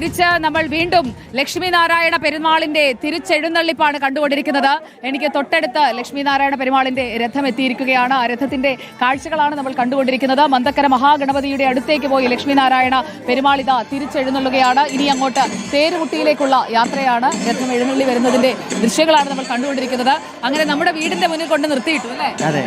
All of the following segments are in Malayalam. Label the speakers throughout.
Speaker 1: തിരിച്ച് നമ്മൾ വീണ്ടും ലക്ഷ്മി നാരായണ പെരുമാളിന്റെ തിരിച്ചെഴുന്നള്ളിപ്പാണ് കണ്ടുകൊണ്ടിരിക്കുന്നത്. എനിക്ക് തൊട്ടടുത്ത് ലക്ഷ്മി നാരായണ പെരുമാളിന്റെ രഥം എത്തിയിരിക്കുകയാണ് ആ രഥത്തിന്റെ കാഴ്ചകളാണ് നമ്മൾ കണ്ടുകൊണ്ടിരിക്കുന്നത്. മന്ദക്കര മഹാഗണപതിയുടെ അടുത്തേക്ക് പോയി ലക്ഷ്മി നാരായണ പെരുമാൾ ഇതാ തിരിച്ചെഴുന്നള്ളുകയാണ്. ഇനി അങ്ങോട്ട് തേരുമുട്ടിയിലേക്കുള്ള യാത്രയാണ് രഥം എഴുന്നള്ളി വരുന്നതിന്റെ ദൃശ്യങ്ങളാണ് നമ്മൾ കണ്ടുകൊണ്ടിരിക്കുന്നത്. അങ്ങനെ നമ്മുടെ വീടിന്റെ മുന്നിൽ കൊണ്ട് നിർത്തിയിട്ടു അല്ലേ?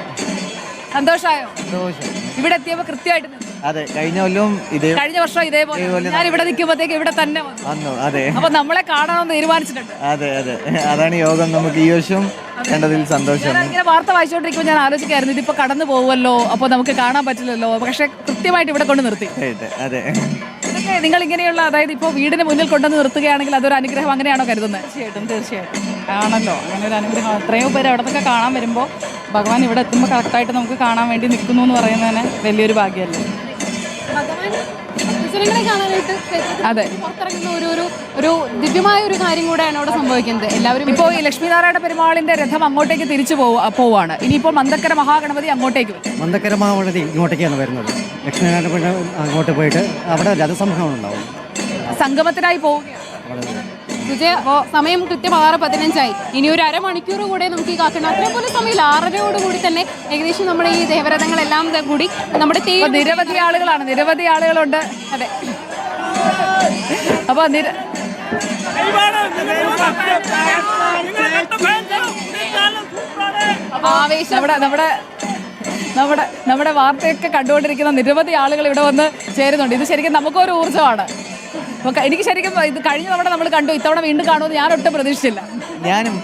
Speaker 1: സന്തോഷമായോ
Speaker 2: സന്തോഷം.
Speaker 1: ഇവിടെ എത്തിയപ്പോൾ കൃത്യമായിട്ട്.
Speaker 2: അതെ കഴിഞ്ഞ കൊല്ലം ഇത്
Speaker 1: കഴിഞ്ഞ വർഷം ഇതേപോലെ ഞാൻ ഇവിടെ നിൽക്കുമ്പോഴത്തേക്ക് ഇവിടെ തന്നെ വന്നു.
Speaker 2: അതെ.
Speaker 1: അപ്പൊ നമ്മളെ കാണണമെന്ന് തീരുമാനിച്ചിട്ടുണ്ട്.
Speaker 2: അതെ അതെ. അതാണ് യോഗം. നമുക്ക് ഈ വർഷം കണ്ടതിൽ സന്തോഷം.
Speaker 1: ഇങ്ങനെ വാർത്ത വായിച്ചുകൊണ്ടിരിക്കുമ്പോൾ ഞാൻ ആലോചിക്കായിരുന്നു ഇതിപ്പോ കടന്നു പോകുമല്ലോ അപ്പൊ നമുക്ക് കാണാൻ പറ്റില്ലല്ലോ. പക്ഷെ കൃത്യമായിട്ട് ഇവിടെ കൊണ്ട് നിർത്തി.
Speaker 2: അതെ,
Speaker 1: ഇതൊക്കെ നിങ്ങൾ ഇങ്ങനെയുള്ള അതായത് ഇപ്പോൾ വീടിന് മുന്നിൽ കൊണ്ടുവന്ന് നിർത്തുകയാണെങ്കിൽ അതൊരു അനുഗ്രഹം അങ്ങനെയാണോ കരുതുന്നത്
Speaker 3: തീർച്ചയായിട്ടും തീർച്ചയായിട്ടും. ആണല്ലോ. അങ്ങനെ ഒരു അനുഗ്രഹം. അത്രയും പേര് അവിടെ നിന്നൊക്കെ കാണാൻ വരുമ്പോൾ ഭഗവാൻ ഇവിടെ എത്തുമ്പോൾ കറക്റ്റായിട്ട് നമുക്ക് കാണാൻ വേണ്ടി നിൽക്കുന്നു എന്ന് പറയുന്നത് തന്നെ വലിയൊരു ഭാഗ്യമല്ലേ?
Speaker 1: അതെ.
Speaker 4: പുറത്തിറങ്ങുന്ന ഒരു ഒരു ഒരു ദിവ്യമായ ഒരു കാര്യം കൂടെയാണ് അവിടെ സംഭവിക്കുന്നത്. എല്ലാവരും
Speaker 1: ഇപ്പോൾ ഈ ലക്ഷ്മീനാരായണ പെരുമാളിന്റെ രഥം അങ്ങോട്ടേക്ക് തിരിച്ചു പോവാ പോവാണ്. ഇനിയിപ്പോൾ മന്ദക്കര മഹാഗണപതി അങ്ങോട്ടേക്ക് മന്ദക്കര
Speaker 5: മഹാഗണപതി ഇങ്ങോട്ടേക്കാണ് വരുന്നത്. ലക്ഷ്മീനാരായണ അങ്ങോട്ട് പോയിട്ട് അവിടെ രഥസംഹാരം ഉണ്ടാവും.
Speaker 1: സംഗമത്തിനായി പോവുകയാണ്.
Speaker 4: സുജയ സമയം കൃത്യം ആറ് പതിനഞ്ചായി. ഇനി ഒരു അരമണിക്കൂർ കൂടെ നമുക്ക് ഈ കാക്കണം അതേപോലെ സമയം ആറരയോടുകൂടി ആറരയോട് കൂടി തന്നെ ഏകദേശം നമ്മുടെ ഈ ദേവരഥങ്ങളെല്ലാം കൂടി നമ്മുടെ
Speaker 1: നിരവധി ആളുകളാണ്. നിരവധി ആളുകളുണ്ട്.
Speaker 4: അതെ.
Speaker 1: അപ്പൊ നിര
Speaker 4: ആവേശം.
Speaker 1: നമ്മുടെ നമ്മുടെ നമ്മുടെ നമ്മുടെ വാർത്തയൊക്കെ കണ്ടുകൊണ്ടിരിക്കുന്ന നിരവധി ആളുകൾ ഇവിടെ വന്ന് ചേരുന്നുണ്ട്. ഇത് ശരിക്കും നമുക്കൊരു ഊർജമാണ്. അപ്പൊ ക- എനിക്ക് ശരിക്കും ഇത് കഴിഞ്ഞ തവണ നമ്മൾ കണ്ടു ഇത്തവണ വീണ്ടും കാണുമെന്ന് ഞാൻ ഒട്ടും പ്രതീക്ഷിച്ചില്ല.
Speaker 2: ഞാനും.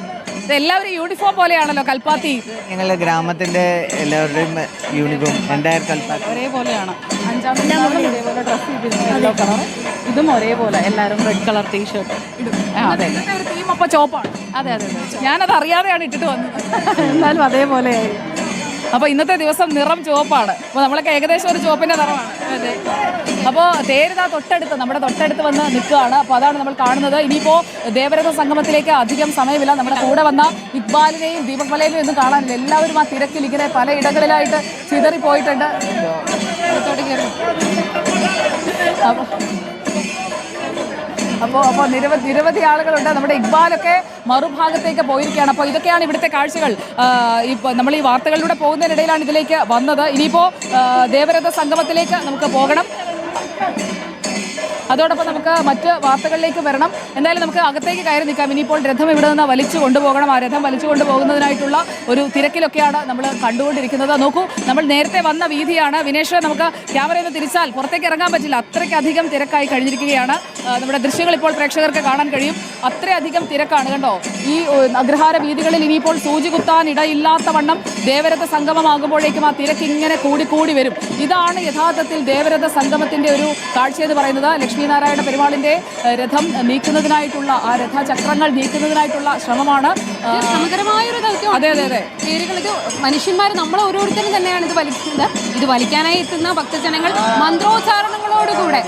Speaker 1: എല്ലാവരും യൂണിഫോം പോലെയാണല്ലോ കൽപ്പാത്തി.
Speaker 2: ഞങ്ങളുടെ ഗ്രാമത്തിന്റെ എല്ലാവരുടെയും യൂണിഫോം എന്റയർ കൽപ്പാക്ക
Speaker 3: ഒരേപോലെയാണ്. അഞ്ചാം ഡ്രസ്സ് കളർ ഇതും ഒരേപോലെ എല്ലാവരും റെഡ് കളർ ടീഷർട്ട് അതെ
Speaker 1: ഒരു തീം അപ്പൊ ചോപ്പാണ്
Speaker 3: അതെ അതെ അതെ.
Speaker 1: ഞാനത് അറിയാതെയാണ് ഇട്ടിട്ട് വന്നത്.
Speaker 3: എന്നാലും അതേപോലെയായി
Speaker 1: അപ്പൊ ഇന്നത്തെ ദിവസം നിറം ചുവപ്പാണ്. അപ്പൊ നമ്മളൊക്കെ ഏകദേശം ഒരു ചുവപ്പിന്റെ നിറമാണ്. അതെ. അപ്പോൾ തേരുതാ തൊട്ടടുത്ത് നമ്മുടെ തൊട്ടടുത്ത് വന്ന് നിൽക്കുകയാണ്. അപ്പോൾ അതാണ് നമ്മൾ കാണുന്നത്. ഇനിയിപ്പോൾ ദേവരഥ സംഗമത്തിലേക്ക് അധികം സമയമില്ല. നമ്മുടെ കൂടെ വന്ന ഇക്ബാലിനെയും ദീപക് മലയിലും കാണാനില്ല. എല്ലാവരും ആ തിരക്കിൽ ഇങ്ങനെ പല ഇടങ്ങളിലായിട്ട് ചിതറി പോയിട്ടുണ്ട് അപ്പോൾ അപ്പോൾ അപ്പോൾ നിരവധി നിരവധി ആളുകളുണ്ട്. നമ്മുടെ ഇക്ബാലൊക്കെ മറുഭാഗത്തേക്ക് പോയിരിക്കുകയാണ്. അപ്പോൾ ഇതൊക്കെയാണ് ഇവിടുത്തെ കാഴ്ചകൾ. ഇപ്പോൾ നമ്മൾ ഈ വാർത്തകളിലൂടെ പോകുന്നതിനിടയിലാണ് ഇതിലേക്ക് വന്നത്. ഇനിയിപ്പോൾ ദേവരഥ സംഗമത്തിലേക്ക് നമുക്ക് പോകണം. അതോടൊപ്പം നമുക്ക് മറ്റ് വാർത്തകളിലേക്ക് വരണം. എന്തായാലും നമുക്ക് അകത്തേക്ക് കയറി നിൽക്കാം. ഇനിയിപ്പോൾ രഥം ഇവിടെ നിന്ന് വലിച്ചു കൊണ്ടുപോകണം. ആ രഥം വലിച്ചു കൊണ്ടുപോകുന്നതിനായിട്ടുള്ള ഒരു തിരക്കിലൊക്കെയാണ് നമ്മൾ കണ്ടുകൊണ്ടിരിക്കുന്നത്. നോക്കൂ നമ്മൾ നേരത്തെ വന്ന വീതിയാണ്. വിനേഷ് നമുക്ക് ക്യാമറയിൽ നിന്ന് തിരിച്ചാൽ പുറത്തേക്ക് ഇറങ്ങാൻ പറ്റില്ല. അത്രയ്ക്കധികം തിരക്കായി കഴിഞ്ഞിരിക്കുകയാണ്. നമ്മുടെ ദൃശ്യങ്ങൾ ഇപ്പോൾ പ്രേക്ഷകർക്ക് കാണാൻ കഴിയും. അത്രയധികം തിരക്കാണ് കണ്ടോ? ഈ അഗ്രഹാര വീതികളിൽ ഇനിയിപ്പോൾ സൂചി കുത്താൻ ഇടയില്ലാത്ത വണ്ണം ദേവരഥ സംഗമമാകുമ്പോഴേക്കും ആ തിരക്ക് ഇങ്ങനെ കൂടി കൂടി വരും. ഇതാണ് യഥാർത്ഥത്തിൽ ദേവരഥ സംഗമത്തിന്റെ ഒരു കാഴ്ച എന്ന് പറയുന്നത്. ലക്ഷ്മീനാരായണ പെരുമാളിന്റെ രഥം നീക്കുന്നതിനായിട്ടുള്ള ആ രഥചക്രങ്ങൾ നീക്കുന്നതിനായിട്ടുള്ള ശ്രമമാണ്.
Speaker 4: ഇത് ഒരു ദൗത്യമാണ്
Speaker 1: അതെ അതെ അതെ.
Speaker 4: പേരുകൾ ഇത് മനുഷ്യന്മാർ നമ്മൾ ഓരോരുത്തരും തന്നെയാണ് ഇത് വലിക്കുന്നത്. ഇത് വലിക്കാനായി എത്തുന്ന ഭക്തജനങ്ങൾ മന്ത്രോച്ചാരണങ്ങളോടുകൂടെ.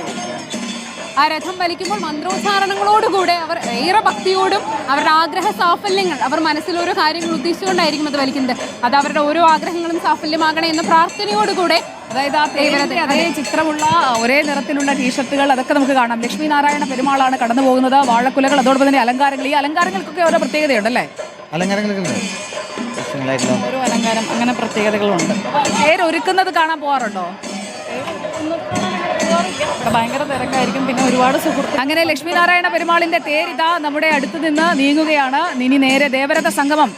Speaker 4: ആ രഥം വലിക്കുമ്പോൾ മന്ത്രോച്ചാരണങ്ങളോടുകൂടെ അവർ ഏറെ ഭക്തിയോടും അവരുടെ ആഗ്രഹ സാഫല്യങ്ങൾ അവർ മനസ്സിൽ ഓരോ കാര്യങ്ങൾ ഉദ്ദേശിച്ചുകൊണ്ടായിരിക്കും അത് വലിക്കുന്നത്. അത് അവരുടെ ഓരോ ആഗ്രഹങ്ങളും സാഫല്യമാകണേ എന്ന പ്രാർത്ഥനയോടുകൂടെ
Speaker 1: അതായത് ആ തേവരത്തെ അതേ ചിത്രമുള്ള ഒരേ നിറത്തിലുള്ള ടീഷർട്ടുകൾ അതൊക്കെ നമുക്ക് കാണാം. ലക്ഷ്മി നാരായണ പെരുമാളാണ് കടന്നു പോകുന്നത് വാഴക്കുലകൾ അതോടൊപ്പം തന്നെ അലങ്കാരങ്ങൾ. ഈ അലങ്കാരങ്ങൾക്കൊക്കെ ഓരോ പ്രത്യേകതയുണ്ടല്ലേ?
Speaker 2: അലങ്കാരങ്ങളൊക്കെ ഉണ്ട്. പ്രശ്നങ്ങളായിട്ടുള്ള
Speaker 3: അലങ്കാരം അങ്ങനെ പ്രത്യേകതകളുണ്ട്.
Speaker 1: പേരൊരുക്കുന്നത് കാണാൻ പോകാറുണ്ടോ
Speaker 3: ഭയങ്കര തിരക്കായിരിക്കും. പിന്നെ ഒരുപാട് സുഹൃത്ത്
Speaker 1: അങ്ങനെ ലക്ഷ്മീനാരായണ പെരുമാളിന്റെ തേരിതാ നമ്മുടെ അടുത്ത് നിന്ന് നീങ്ങുകയാണ്. ഇനി നേരെ ദേവരഥ സംഗമം.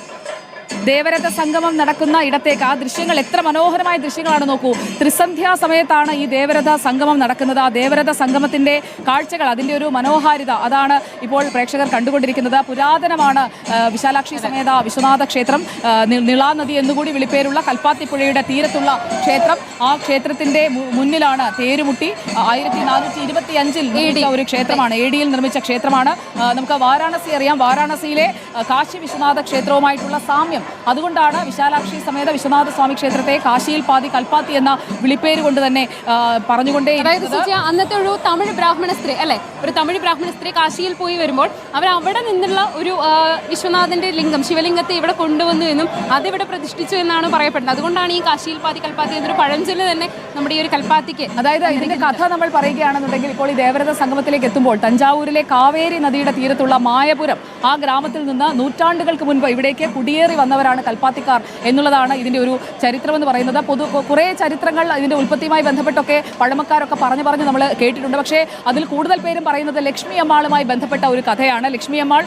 Speaker 1: ദേവരഥ സംഗമം നടക്കുന്ന ഇടത്തേക്ക് ആ ദൃശ്യങ്ങൾ എത്ര മനോഹരമായ ദൃശ്യങ്ങളാണ് നോക്കൂ. ത്രിസന്ധ്യാ സമയത്താണ് ഈ ദേവരഥ സംഗമം നടക്കുന്നത്. ആ ദേവരഥ സംഗമത്തിന്റെ കാഴ്ചകൾ അതിന്റെ ഒരു മനോഹാരിത അതാണ് ഇപ്പോൾ പ്രേക്ഷകർ കണ്ടുകൊണ്ടിരിക്കുന്നത്. പുരാതനമാണ് വിശാലാക്ഷി സമേത വിശ്വനാഥ ക്ഷേത്രം നിളാനദി നദി എന്നുകൂടി വിളിപ്പേരുള്ള കൽപ്പാത്തിപ്പുഴയുടെ തീരത്തുള്ള ക്ഷേത്രം. ആ ക്ഷേത്രത്തിന്റെ മുന്നിലാണ് തേരുമുട്ടി. ആയിരത്തി നാനൂറ്റി ഇരുപത്തി അഞ്ചിൽ ഒരു ക്ഷേത്രമാണ്. എ ഡിയിൽ നിർമ്മിച്ച ക്ഷേത്രമാണ്. നമുക്ക് വാരാണസി അറിയാം. വാരാണസിയിലെ കാശി വിശ്വനാഥ ക്ഷേത്രവുമായിട്ടുള്ള സാമ്യം അതുകൊണ്ടാണ് വിശാലാക്ഷി സമേത വിശ്വനാഥ സ്വാമി ക്ഷേത്രത്തെ കാശിയിൽ പാതി കൽപ്പാത്തി എന്ന വിളിപ്പേര് കൊണ്ട് തന്നെ പറഞ്ഞുകൊണ്ടേ
Speaker 4: അതായത് അന്നത്തെ ഒരു തമിഴ് ബ്രാഹ്മണ സ്ത്രീ അല്ലെ? ഒരു തമിഴ് ബ്രാഹ്മണ സ്ത്രീ കാശിയിൽ പോയി വരുമ്പോൾ അവർ അവിടെ നിന്നുള്ള ഒരു വിശ്വനാഥന്റെ ലിംഗം ശിവലിംഗത്തെ ഇവിടെ കൊണ്ടുവന്നു എന്നും അതിവിടെ പ്രതിഷ്ഠിച്ചു എന്നാണ് പറയപ്പെടുന്നത്. അതുകൊണ്ടാണ് ഈ കാശിയിൽ പാതി കൽപ്പാത്തി എന്നൊരു പഴഞ്ചൊല്ല് തന്നെ നമ്മുടെ ഈ ഒരു കൽപ്പാത്തിക്ക്
Speaker 1: അതായത് ഇതിന്റെ കഥ നമ്മൾ പറയുകയാണെന്നുണ്ടെങ്കിൽ ഇപ്പോൾ ഈ ദേവരഥ സംഗമത്തിലേക്ക് എത്തുമ്പോൾ തഞ്ചാവൂരിലെ കാവേരി നദിയുടെ തീരത്തുള്ള മായപുരം ആ ഗ്രാമത്തിൽ നിന്ന് നൂറ്റാണ്ടുകൾക്ക് മുൻപ് ഇവിടേക്ക് കുടിയേറി വന്നവരാണ് കൽപ്പാത്തിക്കാർ എന്നുള്ളതാണ് ഇതിന്റെ ഒരു ചരിത്രമെന്ന് പറയുന്നത്. പൊതു കുറേ ചരിത്രങ്ങൾ ഇതിന്റെ ഉൽപ്പത്തിയുമായി ബന്ധപ്പെട്ടൊക്കെ പഴമക്കാരൊക്കെ പറഞ്ഞു പറഞ്ഞ് നമ്മൾ കേട്ടിട്ടുണ്ട്. പക്ഷേ അതിൽ കൂടുതൽ പേരും പറയുന്നത് ലക്ഷ്മി അമ്മാളുമായി ബന്ധപ്പെട്ട ഒരു കഥയാണ്. ലക്ഷ്മി അമ്മാൾ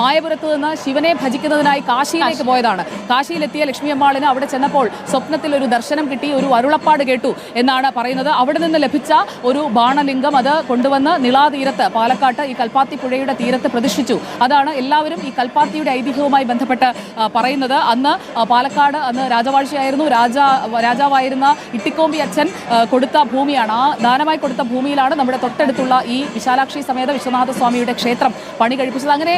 Speaker 1: മായപുരത്ത് നിന്ന് ശിവനെ ഭജിക്കുന്നതിനായി കാശിയിലേക്ക് പോയതാണ്. കാശിയിലെത്തിയ ലക്ഷ്മി അമ്മാളിന് അവിടെ ചെന്നപ്പോൾ സ്വപ്നത്തിൽ ഒരു ദർശനം കിട്ടി ഒരു അരുളപ്പാട് കേട്ടു. എന്നാണ് പറയുന്നത്. അവിടെ നിന്ന് ലഭിച്ച ഒരു ബാണലിംഗം അത് കൊണ്ടുവന്ന് നിളാതീരത്ത് പാലക്കാട്ട് ഈ കൽപ്പാത്തി പുഴയുടെ തീരത്ത് പ്രതിഷ്ഠിച്ചു. അതാണ് എല്ലാവരും ഈ കൽപ്പാത്തിയുടെ ഐതിഹ്യവുമായി ബന്ധപ്പെട്ട് പറയുന്നത്. അന്ന് പാലക്കാട് അന്ന് രാജവാഴ്ചയായിരുന്നു. രാജ രാജാവായിരുന്ന ഇട്ടിക്കോമ്പി അച്ഛൻ കൊടുത്ത ഭൂമിയാണ്. ആ ദാനമായി കൊടുത്ത ഭൂമിയിലാണ് നമ്മുടെ തൊട്ടടുത്തുള്ള ഈ വിശാലാക്ഷി സമേത വിശ്വനാഥ സ്വാമിയുടെ ക്ഷേത്രം പണി കഴിപ്പിച്ചത്. അങ്ങനെ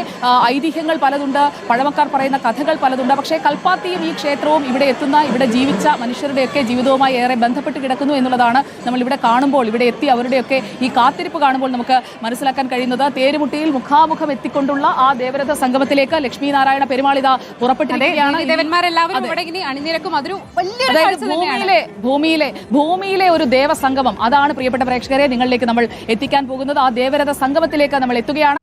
Speaker 1: ഐതിഹ്യങ്ങൾ പലതുണ്ട്. പഴമക്കാർ പറയുന്ന കഥകൾ പലതുണ്ട്. പക്ഷേ കൽപ്പാത്തിയും ഈ ക്ഷേത്രവും ഇവിടെ എത്തുന്ന ഇവിടെ ജീവിച്ച മനുഷ്യരുടെയൊക്കെ ജീവിതവുമായി ഏറെ ബന്ധപ്പെട്ട് എന്നുള്ളതാണ് നമ്മൾ ഇവിടെ കാണുമ്പോൾ ഇവിടെ എത്തി അവരുടെയൊക്കെ ഈ കാത്തിരിപ്പ് കാണുമ്പോൾ നമുക്ക് മനസ്സിലാക്കാൻ കഴിയുന്നത്. തേരുമുട്ടിയിൽ മുഖാമുഖം എത്തിക്കൊണ്ടുള്ള ആ ദേവരഥ സംഗമത്തിലേക്ക് ലക്ഷ്മി നാരായണ പെരുമാളിത പുറപ്പെട്ടിരിക്കുകയാണ്.
Speaker 4: ദേവന്മാരെല്ലാവരും ഇവിടെ ഇനി അണിനിരക്കും. അതൊരു വലിയൊരു
Speaker 1: അതായത് ഭൂമിയിലെ ഭൂമിയിലെ ഭൂമിയിലെ ഒരു ദേവസംഗമം. അതാണ് പ്രിയപ്പെട്ട പ്രേക്ഷകരെ നിങ്ങളിലേക്ക് നമ്മൾ എത്തിക്കാൻ പോകുന്നത്. ആ ദേവരഥ സംഗമത്തിലേക്ക് നമ്മൾ എത്തുകയാണ്.